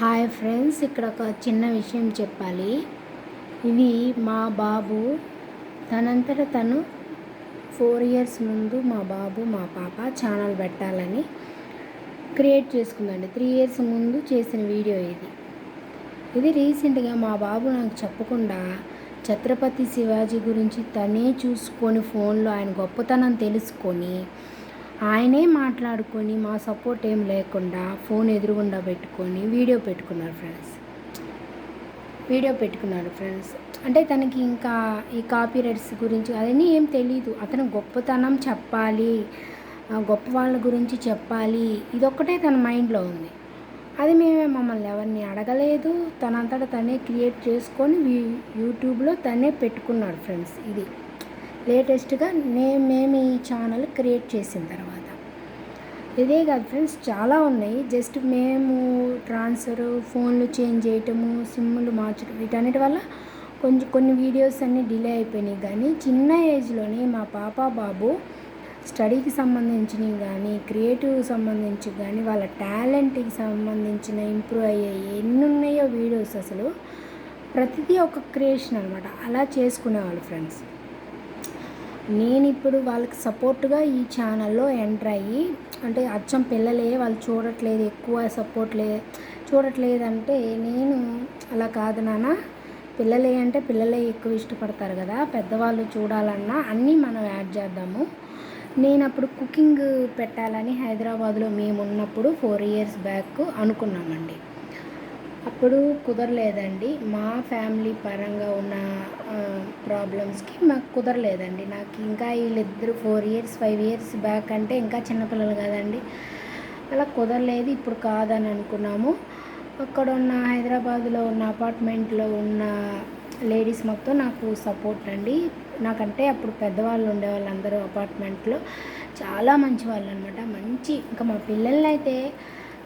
Hi friends ఇక్కడ ఒక చిన్న విషయం చెప్పాలి. ఇది మా బాబు. తనంతట తను ఫోర్ ఇయర్స్ ముందు మా బాబు మా పాప ఛానల్ పెట్టాలని క్రియేట్ చేసుకుందండి. త్రీ ఇయర్స్ ముందు చేసిన వీడియో ఇది. ఇది రీసెంట్గా మా బాబు నాకు చెప్పకుండా ఛత్రపతి శివాజీ గురించి తనే చూసుకొని ఫోన్లో ఆయన గొప్పతనం తెలుసుకొని ఆయనే మాట్లాడుకొని మా సపోర్ట్ ఏం లేకుండా ఫోన్ ఎదురుగుండా పెట్టుకొని వీడియో పెట్టుకున్నారు ఫ్రెండ్స్. వీడియో పెట్టుకున్నాడు ఫ్రెండ్స్. అంటే తనకి ఇంకా ఈ కాపీ రైట్స్ గురించి అవన్నీ ఏం తెలీదు. అతను గొప్పతనం చెప్పాలి గొప్ప వాళ్ళ గురించి చెప్పాలి ఇదొక్కటే తన మైండ్లో ఉంది. అది మేమే మమ్మల్ని ఎవరిని అడగలేదు. తనంతట తనే క్రియేట్ చేసుకొని యూట్యూబ్లో తనే పెట్టుకున్నాడు ఫ్రెండ్స్ ఇది. లేటెస్ట్గా నే మేము ఈ ఛానల్ క్రియేట్ చేసిన తర్వాత. ఇదే కాదు ఫ్రెండ్స్ చాలా ఉన్నాయి. జస్ట్ మేము ట్రాన్స్ఫర్ ఫోన్లు చేంజ్ చేయటము సిమ్లు మార్చడం వీటన్నిటి వల్ల కొంచెం కొన్ని వీడియోస్ అన్నీ డిలే అయిపోయినాయి. కానీ చిన్న ఏజ్లోనే మా పాప బాబు స్టడీకి సంబంధించినవి కానీ క్రియేటివ్ సంబంధించి కానీ వాళ్ళ టాలెంట్కి సంబంధించిన ఇంప్రూవ్ అయ్యే ఎన్ని ఉన్నాయో వీడియోస్ అసలు ప్రతిదీ ఒక క్రియేషన్ అనమాట అలా చేసుకునేవాళ్ళు ఫ్రెండ్స్. నేను ఇప్పుడు వాళ్ళకి సపోర్ట్గా ఈ ఛానల్లో ఎంటర్ అయ్యి అంటే అచ్చం పిల్లలే వాళ్ళు చూడట్లేదు ఎక్కువ సపోర్ట్ లే చూడట్లేదంటే నేను అలా కాదు నాన్న. పిల్లలే అంటే పిల్లలే ఎక్కువ ఇష్టపడతారు కదా పెద్దవాళ్ళు చూడాలన్నా అన్నీ మనం యాడ్ చేద్దాము. నేను అప్పుడు కుకింగ్ పెట్టాలని హైదరాబాద్లో మేము ఉన్నప్పుడు ఫోర్ ఇయర్స్ బ్యాక్ అనుకున్నామండి. అప్పుడు కుదరలేదండి. మా ఫ్యామిలీ పరంగా ఉన్న ప్రాబ్లమ్స్కి మాకు కుదరలేదండి. నాకు ఇంకా వీళ్ళిద్దరు four years five years back అంటే ఇంకా చిన్నపిల్లలు కదండి. అలా కుదరలేదు ఇప్పుడు కాదని అనుకున్నాము. అక్కడ ఉన్న హైదరాబాద్లో ఉన్న అపార్ట్మెంట్లో ఉన్న లేడీస్ మొత్తం నాకు సపోర్ట్ అండి. నాకంటే అప్పుడు పెద్దవాళ్ళు ఉండేవాళ్ళు అందరూ అపార్ట్మెంట్లో చాలా మంచి వాళ్ళు అనమాట మంచి ఇంకా మా పిల్లల్ని అయితే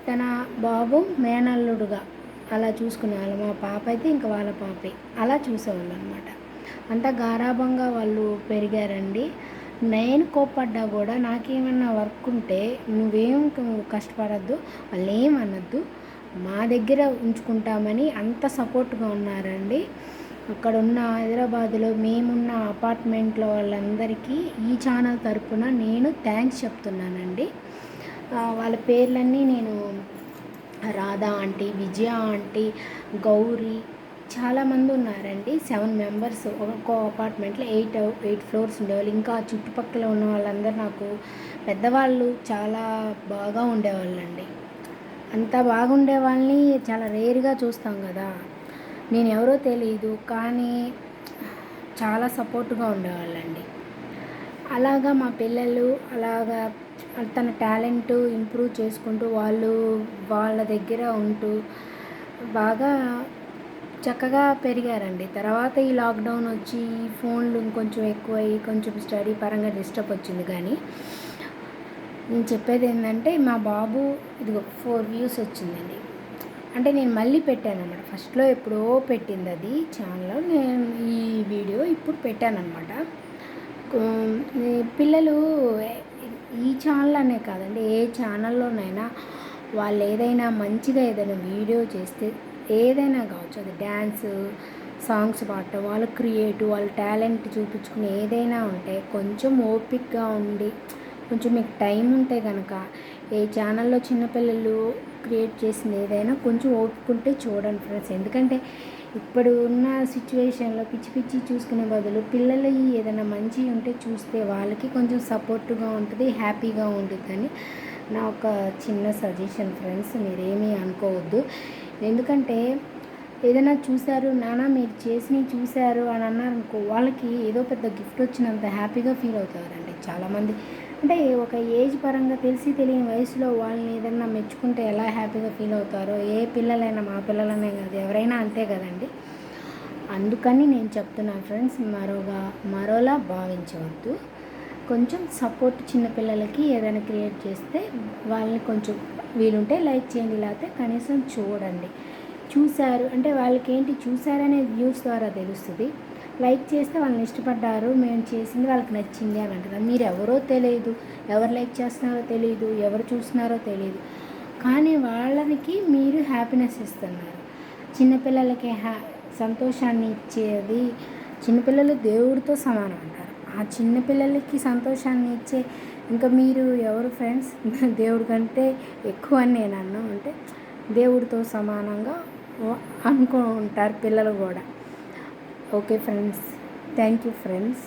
తన బాబు మేనల్లుడుగా అలా చూసుకునేవాళ్ళు. మా పాప అయితే ఇంకా వాళ్ళ పాపే. అలా చూసేవాళ్ళు అనమాట అంత గారాభంగా వాళ్ళు పెరిగారండి. నేను కోప్పడ్డా కూడా నాకేమన్నా వర్క్ ఉంటే నువ్వేం కష్టపడద్దు వాళ్ళు ఏమనద్దు మా దగ్గర ఉంచుకుంటామని అంత సపోర్ట్గా ఉన్నారండి. అక్కడ ఉన్న హైదరాబాద్లో మేమున్న అపార్ట్మెంట్లో వాళ్ళందరికీ ఈ ఛానల్ తరపున నేను థ్యాంక్స్ చెప్తున్నానండి. వాళ్ళ పేర్లన్నీ నేను రాధా ఆంటీ విజయ ఆంటీ గౌరీ చాలామంది ఉన్నారండి సెవెన్ మెంబర్స్ ఒక్కో అపార్ట్మెంట్లో ఎయిట్ ఎయిట్ ఫ్లోర్స్ ఉండేవాళ్ళు. ఇంకా చుట్టుపక్కల ఉన్న వాళ్ళందరూ నాకు పెద్దవాళ్ళు చాలా బాగా ఉండేవాళ్ళండి. అంత బాగుండే వాళ్ళని చాలా రేర్గా చూస్తాం కదా. నేను ఎవరో తెలియదు కానీ చాలా సపోర్ట్గా ఉండేవాళ్ళండి. అలాగా మా పిల్లలు అలాగా తన టాలెంట్ ఇంప్రూవ్ చేసుకుంటూ వాళ్ళు వాళ్ళ దగ్గర ఉంటూ బాగా చక్కగా పెరిగారండి. తర్వాత ఈ లాక్డౌన్ వచ్చి ఫోన్లు ఇంకొంచెం ఎక్కువయ్యి కొంచెం స్టడీ పరంగా డిస్టర్బ్ వచ్చింది కానీ నేను చెప్పేది ఏంటంటే మా బాబు ఇదిగో ఫోర్ వ్యూస్ వచ్చిందండి. అంటే నేను మళ్ళీ పెట్టాను అనమాట ఫస్ట్లో ఎప్పుడో పెట్టింది అది ఛానల్లో. నేను ఈ వీడియో ఇప్పుడు పెట్టాను అనమాట పిల్లలు ఈ ఛానల్ అనే కాదండి ఏ ఛానల్లోనైనా వాళ్ళు ఏదైనా మంచిగా ఏదైనా వీడియో చేస్తే ఏదైనా కావచ్చు అది డ్యాన్స్ సాంగ్స్ పాడటం వాళ్ళ క్రియేటివ్ వాళ్ళ టాలెంట్ చూపించుకుని ఏదైనా ఉంటే కొంచెం ఓపిక్గా ఉండి కొంచెం మీకు టైం ఉంటే కనుక ఏ ఛానల్లో చిన్నపిల్లలు క్రియేట్ చేసింది ఏదైనా కొంచెం ఓపుకుంటే చూడండి ఫ్రెండ్స్. ఎందుకంటే ఇప్పుడు ఉన్న సిచ్యువేషన్లో పిచ్చి పిచ్చి చూసుకునే బదులు పిల్లలు ఏదైనా మంచి ఉంటే చూస్తే వాళ్ళకి కొంచెం సపోర్ట్గా ఉంటుంది హ్యాపీగా ఉంటుంది అని నా ఒక చిన్న సజెషన్ ఫ్రెండ్స్. మీరేమీ అనుకోవద్దు. ఎందుకంటే ఏదైనా చూశారు నాన్న మీరు చేసినవి చూశారు అని అన్నారు అనుకో వాళ్ళకి ఏదో పెద్ద గిఫ్ట్ వచ్చినంత హ్యాపీగా ఫీల్ అవుతారండి చాలామంది. అంటే ఒక ఏజ్ పరంగా తెలిసి తెలియని వయసులో వాళ్ళని ఏదైనా మెచ్చుకుంటే ఎలా హ్యాపీగా ఫీల్ అవుతారో ఏ పిల్లలైనా మా పిల్లలనే కాదు ఎవరైనా అంతే కదండి. అందుకని నేను చెప్తున్నాను ఫ్రెండ్స్ మరోగా మరోలా భావించవద్దు. కొంచెం సపోర్ట్ చిన్నపిల్లలకి ఏదైనా క్రియేట్ చేస్తే వాళ్ళని కొంచెం వీలుంటే లైక్ చేయండి లేకపోతే కనీసం చూడండి. చూశారు అంటే వాళ్ళకి ఏంటి చూశారనే వ్యూస్ ద్వారా తెలుస్తుంది. లైక్ చేస్తే వాళ్ళని ఇష్టపడ్డారు మేము చేసింది వాళ్ళకి నచ్చింది అని అంటారు మీరు ఎవరో తెలియదు ఎవరు లైక్ చేస్తున్నారో తెలియదు ఎవరు చూస్తున్నారో తెలియదు. కానీ వాళ్ళకి మీరు హ్యాపీనెస్ ఇస్తున్నారు. చిన్నపిల్లలకి హ్యా సంతోషాన్ని ఇచ్చేది చిన్నపిల్లలు దేవుడితో సమానం అంటారు. ఆ చిన్నపిల్లలకి సంతోషాన్ని ఇచ్చే ఇంకా మీరు ఎవరు ఫ్రెండ్స్ దేవుడి కంటే ఎక్కువ అని నేను అన్నా అంటే దేవుడితో సమానంగా అనుకో ఉంటారు పిల్లలు కూడా. Okay friends thank you friends